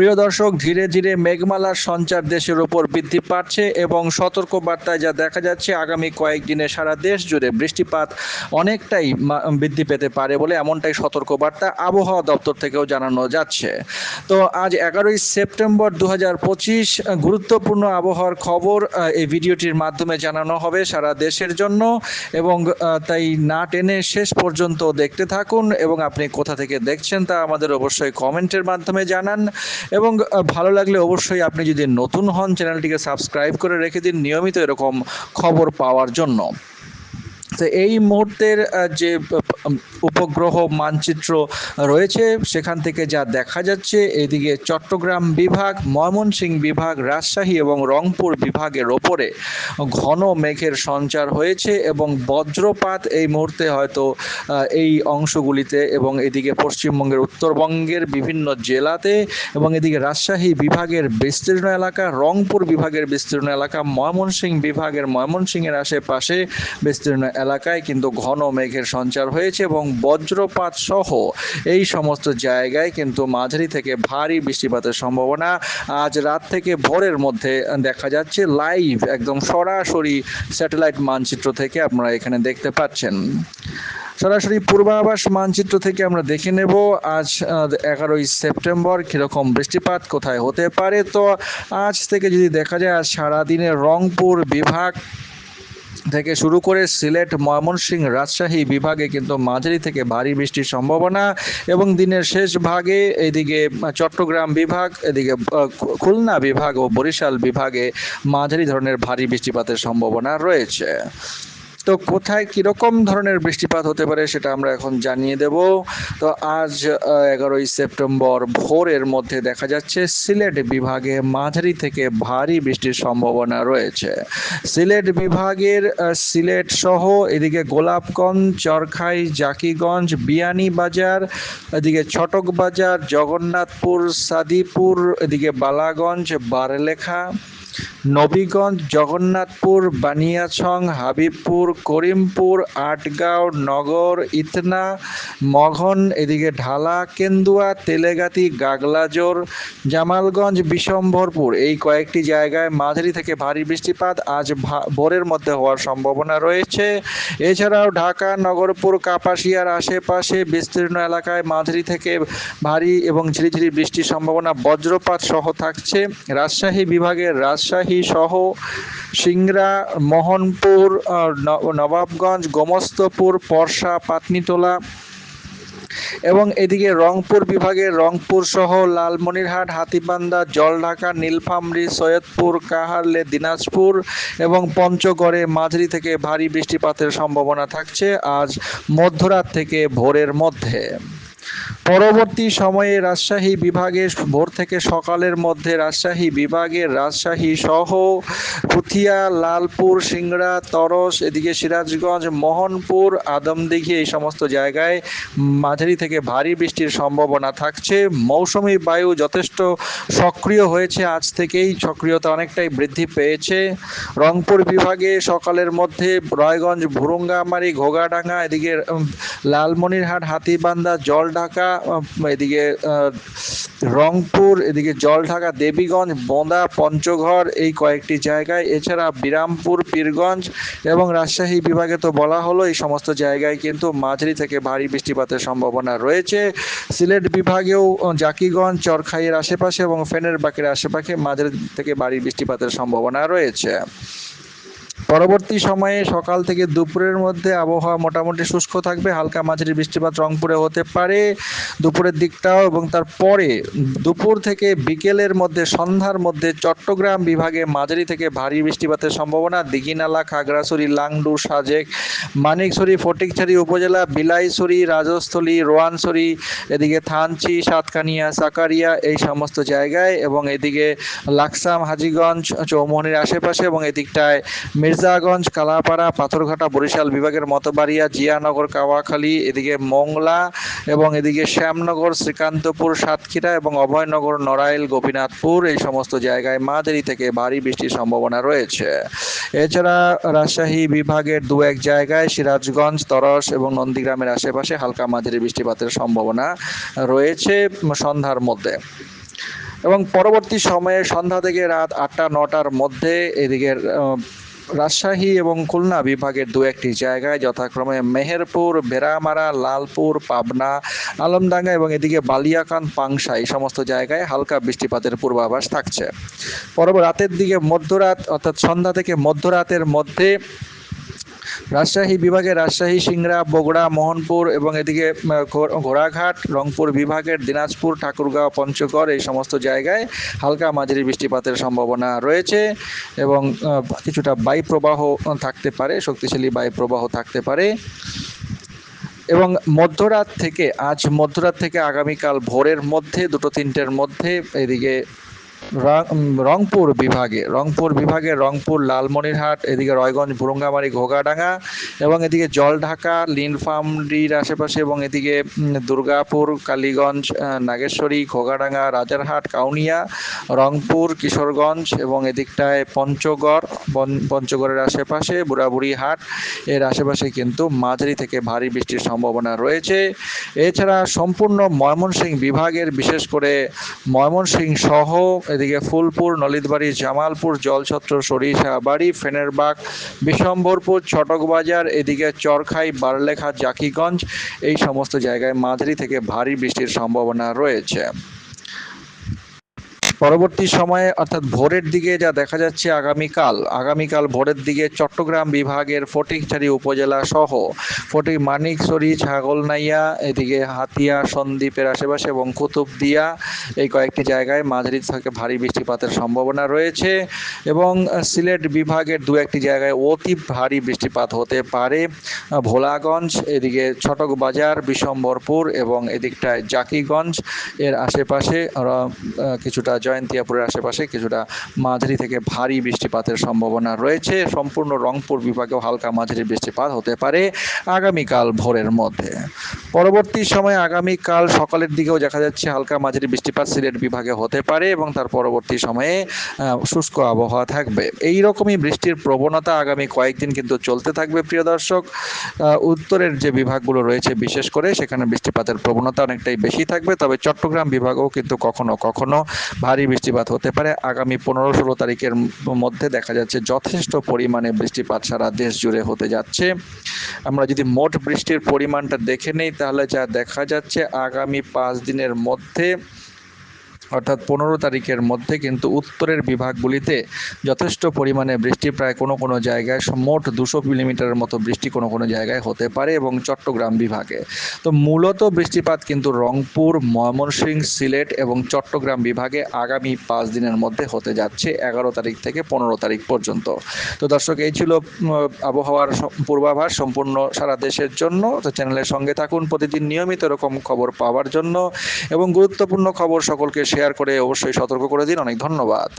প্রিয় দর্শক, ধীরে ধীরে মেঘমালার সঞ্চার দেশের ওপর বৃদ্ধি পাচ্ছে এবং সতর্ক বার্তায় যা দেখা যাচ্ছে, আগামী কয়েকদিনে সারা দেশ জুড়ে বৃষ্টিপাত অনেকটাই বৃদ্ধি পেতে পারে বলে এমনটাই সতর্ক বার্তা আবহাওয়া দপ্তর থেকেও জানানো যাচ্ছে। তো আজ এগারোই সেপ্টেম্বর দু গুরুত্বপূর্ণ আবহাওয়ার খবর এই ভিডিওটির মাধ্যমে জানানো হবে সারা দেশের জন্য এবং তাই না টেনে শেষ পর্যন্ত দেখতে থাকুন এবং আপনি কোথা থেকে দেখছেন তা আমাদের অবশ্যই কমেন্টের মাধ্যমে জানান। এবং ভালো লাগলে অবশ্যই আপনি যদি নতুন হন, চ্যানেলটিকে সাবস্ক্রাইব করে রেখে দিন নিয়মিত এরকম খবর পাওয়ার জন্য। তো এই মুহূর্তের যে উপগ্রহ মানচিত্র রয়েছে, সেখান থেকে যা দেখা যাচ্ছে, এদিকে চট্টগ্রাম বিভাগ, ময়মনসিংহ বিভাগ, রাজশাহী এবং রংপুর বিভাগের ওপরে ঘন মেঘের সঞ্চার হয়েছে এবং বজ্রপাত এই মুহূর্তে হয়তো এই অংশগুলিতে এবং এদিকে পশ্চিমবঙ্গের উত্তরবঙ্গের বিভিন্ন জেলাতে এবং এদিকে রাজশাহী বিভাগের বিস্তীর্ণ এলাকা, রংপুর বিভাগের বিস্তীর্ণ এলাকা, ময়মনসিংহ বিভাগের ময়মনসিংহের আশেপাশে বিস্তীর্ণ এলাকায় কিন্তু ঘন মেঘের সঞ্চার হয়েছে এবং বজ্রপাত সহ এই সমস্ত জায়গায় কিন্তু মাঝারি থেকে ভারী বৃষ্টিপাতের সম্ভাবনা আজ রাত থেকে ভোরের মধ্যে দেখা যাচ্ছে লাইভ একদম সরাসরি স্যাটেলাইট মানচিত্র থেকে আপনারা এখানে দেখতে পাচ্ছেন। সরাসরি পূর্বাভাস মানচিত্র থেকে আমরা দেখে নেব, আজ এগারোই সেপ্টেম্বর কীরকম বৃষ্টিপাত কোথায় হতে পারে? তো আজ থেকে যদি দেখা যায়, আজ সারাদিনে রংপুর বিভাগ থেকে শুরু করে সিলেট, ময়মনসিংহ রাজশাহী বিভাগে কিন্তু মাঝারি থেকে ভারী বৃষ্টির সম্ভাবনা এবং দিনের শেষ ভাগে এদিকে চট্টগ্রাম বিভাগ, এদিকে খুলনা বিভাগ ও বরিশাল বিভাগে মাঝারি ধরনের ভারী বৃষ্টিপাতের সম্ভাবনা রয়েছে। তো কোথায় কীরকম ধরনের বৃষ্টিপাত হতে পারে সেটা আমরা এখন জানিয়ে দেব। তো আজ এগারোই সেপ্টেম্বর ভোরের মধ্যে দেখা যাচ্ছে সিলেট বিভাগে মাঝারি থেকে ভারী বৃষ্টির সম্ভাবনা রয়েছে। সিলেট বিভাগের সিলেট সহ এদিকে গোলাপগঞ্জ, চরখাই, জাকিগঞ্জ, বিয়ানীবাজার, এদিকে ছটক বাজার জগন্নাথপুর, সাদিপুর, এদিকে বালাগঞ্জ, বারলেখা নবীগঞ্জ, জগন্নাথপুর, বানিয়াছং, হাবিবপুর, করিমপুর, আটগাঁও, নগর, ইতনা, মঘন, এদিকে ঢালা, কেন্দুয়া, তেলেগাতি, গাগলাজোর, জামালগঞ্জ, বিশম্ভরপুর। এই কয়েকটি জায়গায় মাঝারি থেকে ভারী বৃষ্টিপাত আজ ভোরের মধ্যে হওয়ার সম্ভাবনা রয়েছে। এছাড়াও ঢাকা, নগরপুর, কাপাসিয়ার আশেপাশে বিস্তীর্ণ এলাকায় মাঝারি থেকে ভারী এবং ঝিরিঝিরি বৃষ্টির সম্ভাবনা বজ্রপাত সহ থাকছে। রাজশাহী বিভাগের রাজশাহী সহ সিংড়া মোহনপুর নবাবগঞ্জ, গোমস্তপুর, পরশা পাতনিটোলা এবং এদিকে রংপুর বিভাগের রংপুর সহ লালমনিরহাট, হাতিবান্ধা, জলঢাকা, নীলফামরি, সৈয়দপুর, কাহারলে, দিনাজপুর এবং পঞ্চগড়ে মাঝারি থেকে ভারী বৃষ্টিপাতের সম্ভাবনা থাকছে আজ মধ্যরাত থেকে ভোরের মধ্যে। পরবর্তী সময়ে রাজশাহী বিভাগে ভোর থেকে সকালের মধ্যে রাজশাহী বিভাগের রাজশাহী সহ পুথিয়া, লালপুর, সিংড়া, তরস, এদিকে সিরাজগঞ্জ, মোহনপুর, আদমদিঘি এই সমস্ত জায়গায় মাঝারি থেকে ভারী বৃষ্টির সম্ভাবনা থাকছে। মৌসুমী বায়ু যথেষ্ট সক্রিয় হয়েছে আজ থেকেই। সক্রিয়তা অনেকটাই বৃদ্ধি পেয়েছে। রংপুর বিভাগে সকালের মধ্যে রায়গঞ্জ, ভুরুঙ্গামারি, ঘোগাডাঙ্গা, এদিকে লালমনিরহাট, হাতিবান্ধা, জলঢাকা এদিকে রংপুর, এদিকে জলঢাকা, দেবীগঞ্জ বোঁদা পঞ্চঘর এই কয়েকটি জায়গায়। এছাড়া বিরামপুর, পীরগঞ্জ এবং রাজশাহী বিভাগে তো বলা হলো, এই সমস্ত জায়গায় কিন্তু মাঝারি থেকে ভারী বৃষ্টিপাতের সম্ভাবনা রয়েছে। সিলেট বিভাগেও জাকিগঞ্জ, চরখাইয়ের আশেপাশে এবং ফেনের বাকের আশেপাশে মাঝারি থেকে ভারী বৃষ্টিপাতের সম্ভাবনা রয়েছে। পরবর্তী সময়ে সকাল থেকে দুপুরের মধ্যে আবহাওয়া মোটামুটি শুষ্ক থাকবে, হালকা মাঝারি বৃষ্টিপাত রংপুরে হতে পারে। দুপুরের দিকটাও এবং তারপরে দুপুর থেকে বিকেলের মধ্যে সন্ধ্যার মধ্যে চট্টগ্রাম বিভাগে মাঝারি থেকে ভারী বৃষ্টিপাতের সম্ভাবনা। দিঘিনালা, খাগড়াছড়ি লাংডু সাজেক, মানিকছড়ি, ফটিকছড়ি উপজেলা, বিলাইছড়ি, রাজস্থলী, রোয়ানছড়ি, এদিকে থানচি, সাতকানিয়া, সাকারিয়া এই সমস্ত জায়গায় এবং এদিকে লাকসাম, হাজিগঞ্জ, চৌমোহনীর আশেপাশে এবং এদিকটায় মির্জাগঞ্জ, কালাপাড়া, পাথরঘাটা, বরিশাল বিভাগের মতবাড়িয়া, জিয়ানগর, কাওয়াখালী, এদিকে মোংলা এবং এদিকে শ্যামনগর, শ্রীকান্তপুর, সাতক্ষীরা এবং অভয়নগর, নড়াইল, গোপীনাথপুর এই সমস্ত জায়গায় মাঝারি থেকে ভারী বৃষ্টির সম্ভাবনা রয়েছে। এছাড়া রাজশাহী বিভাগের দু এক জায়গায় সিরাজগঞ্জ, তরস এবং নন্দীগ্রামের আশেপাশে হালকা মাঝারি বৃষ্টিপাতের সম্ভাবনা রয়েছে সন্ধ্যার মধ্যে। এবং পরবর্তী সময়ে সন্ধ্যা থেকে রাত আটটা, নটার মধ্যে এদিকে রাজশাহী এবং খুলনা বিভাগের দু একটি জায়গায় যথাক্রমে মেহেরপুর বেড়ামারা লালপুর, পাবনা, আলমডাঙ্গা এবং এদিকে বালিয়াকান পাংশা এই সমস্ত জায়গায় হালকা বৃষ্টিপাতের পূর্বাভাস থাকছে। পরব রাতের দিকে মধ্যরাত অর্থাৎ সন্ধ্যা থেকে মধ্যরাতের মধ্যে রাজশাহী বিভাগের রাজশাহী, সিংড়া, বগুড়া, মোহনপুর এবং এদিকে ঘোড়াঘাট, রংপুর বিভাগের দিনাজপুর, ঠাকুরগাঁও, পঞ্চগড় এই সমস্ত জায়গায় হালকা মাঝারি বৃষ্টিপাতের সম্ভাবনা রয়েছে এবং কিছুটা বায়ুপ্রবাহ থাকতে পারে, শক্তিশালী বায়ুপ্রবাহ থাকতে পারে। এবং মধ্যরাত থেকে, আজ মধ্যরাত থেকে আগামীকাল ভোরের মধ্যে, দুটো তিনটের মধ্যে, এদিকে রংপুর বিভাগে রংপুর বিভাগে রংপুর, লালমনিরহাট, এদিকে রয়গঞ্জ, বুরুঙ্গামারি, ঘোগাডাঙ্গা এবং এদিকে জলঢাকা, লিনফামডির আশেপাশে এবং এদিকে দুর্গাপুর, কালীগঞ্জ নাগেশ্বরী, ঘোগাডাঙ্গা, রাজারহাট, কাউনিয়া, রংপুর, কিশোরগঞ্জ এবং এদিকটায় পঞ্চগড় পঞ্চগড়ের আশেপাশে বুড়াবুড়ি হাট এর আশেপাশে কিন্তু মাঝারি থেকে ভারী বৃষ্টির সম্ভাবনা রয়েছে। এছাড়া সম্পূর্ণ ময়মনসিংহ বিভাগের বিশেষ করে ময়মনসিংহ সহ এদিকে ফুলপুর, নলিতবাড়ি, জামালপুর, জলছত্র সরিষাবাড়ি ফেনেরবাগ, বিশম্বরপুর ছটকবাজার এদিকে চরখাই, বারলেখা, জাকিগঞ্জ, এই সমস্ত জায়গায় মাঝারি থেকে ভারী বৃষ্টির সম্ভাবনা রয়েছে। পরবর্তী সময়ে, অর্থাৎ ভোরের দিকে যা দেখা যাচ্ছে আগামীকাল আগামীকাল ভোরের দিকে চট্টগ্রাম বিভাগের ফটিকছড়ি উপজেলা সহ ফটিক মানিকছড়ি, ছাগলনাইয়া, এদিকে হাতিয়া, সন্দ্বীপের আশেপাশে এবং কুতুবদিয়া এই কয়েকটি জায়গায় মাঝারি থেকে ভারী বৃষ্টিপাতের সম্ভাবনা রয়েছে এবং সিলেট বিভাগের দু একটি জায়গায় অতি ভারী বৃষ্টিপাত হতে পারে। ভোলাগঞ্জ, এদিকে ছটক বাজার বিশম্বরপুর এবং এদিকটায় জাকিগঞ্জ, এর আশেপাশে কিছুটা জয়ন্তিয়াপুরের আশেপাশে কিছুটা মাঝারি থেকে ভারী বৃষ্টিপাতের সম্ভাবনা রয়েছে। সম্পূর্ণ রংপুর বিভাগেও হালকা মাঝারি বৃষ্টিপাত হতে পারে আগামীকাল ভোরের মধ্যে। পরবর্তী সময়ে আগামীকাল সকালের দিকেও দেখা যাচ্ছে হালকা মাঝারি বৃষ্টিপাত সিলেট বিভাগে হতে পারে এবং তার পরবর্তী সময়ে শুষ্ক আবহাওয়া থাকবে। এই রকমই বৃষ্টির প্রবণতা আগামী কয়েকদিন কিন্তু চলতে থাকবে প্রিয় দর্শক। উত্তরের যে বিভাগগুলো রয়েছে বিশেষ করে সেখানে বৃষ্টিপাতের প্রবণতা অনেকটাই বেশি থাকবে। তবে চট্টগ্রাম বিভাগেও কিন্তু কখনো কখনো ভারী বৃষ্টিপাত হতে পারে। আগামী পনেরো ষোলো তারিখের মধ্যে দেখা যাচ্ছে যথেষ্ট পরিমাণে বৃষ্টিপাত সারা দেশ জুড়ে হতে যাচ্ছে। আমরা যদি মোট বৃষ্টির পরিমাণটা দেখে নেই, তাহলে যা দেখা যাচ্ছে, আগামী পাঁচ দিনের মধ্যে অর্থাৎ পনেরো তারিখের মধ্যে কিন্তু উত্তরের বিভাগগুলিতে যথেষ্ট পরিমাণে বৃষ্টি, প্রায় কোনো কোনো জায়গায় মোট দুশো মিলিমিটারের মতো বৃষ্টি কোনো কোনো জায়গায় হতে পারে এবং চট্টগ্রাম বিভাগে। তো মূলত বৃষ্টিপাত কিন্তু রংপুর ময়মনসিংহ সিলেট এবং চট্টগ্রাম বিভাগে আগামী পাঁচ দিনের মধ্যে হতে যাচ্ছে, এগারো তারিখ থেকে পনেরো তারিখ পর্যন্ত। তো দর্শক, এই ছিল আবহাওয়ার পূর্বাভাস সম্পূর্ণ সারা দেশের জন্য। তো চ্যানেলের সঙ্গে থাকুন, প্রতিদিন নিয়মিত এরকম খবর পাওয়ার জন্য এবং গুরুত্বপূর্ণ খবর সকলকে শেয়ার করে অবশ্যই সতর্ক করে দিন। অনেক ধন্যবাদ।